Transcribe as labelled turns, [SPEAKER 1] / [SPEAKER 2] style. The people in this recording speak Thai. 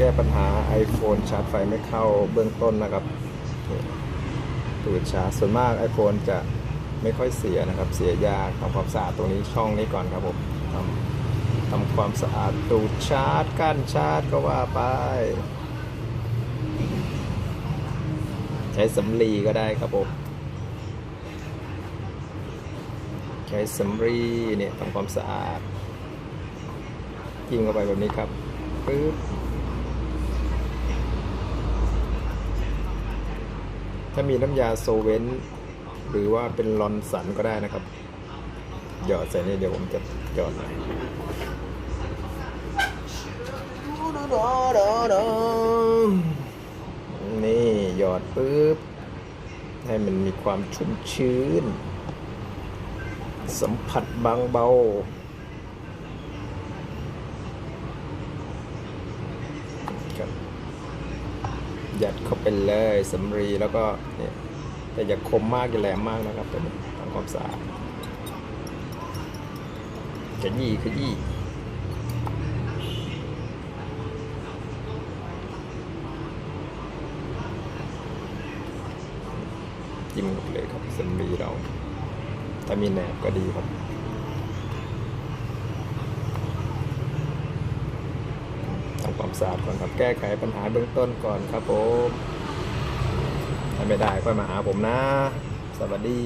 [SPEAKER 1] แก้ปัญหา iPhone ชาร์จไฟไม่เข้าเบื้องต้นนะครับตูดชาร์จส่วนมาก iPhone จะไม่ค่อยเสียนะครับ เสียยากทำความสะอาดตรงนี้ช่องนี้ก่อนครับผมทำทำความสะอาดตูดชาร์จก้านชาร์จก็ว่าไป ใช้สำลีก็ได้ครับผมใช้สำลีเนี่ยทำความสะอาดจิ้มเข้าไปแบบนี้ครับปึ๊บ ถ้ามีน้ำยาโซเวนหรือว่าเป็นลอนสันก็ได้นะครับ หยอดใส่นี่เดี๋ยวผมจะหยอดหน่อยนี่หยอดปึ๊บ ให้มันมีความชุ่มชื้น สัมผัสบางเบา ครับ ยัดเข้าไปเลยสำรีแล้วก็เนี่ยแต่อย่าคมมากอย่าแหลมมากนะครับตัวนี้ทำความสะอาดขยี้ขยี้จิ้มลงไปเลยครับสำรีเราถ้ามีแหนบก็ดีครับ ทำ ความสะอาดก่อนครับแก้ไขปัญหาเบื้องต้นก่อนครับผมถ้าไม่ได้ค่อยมาหาผมนะ สวัสดี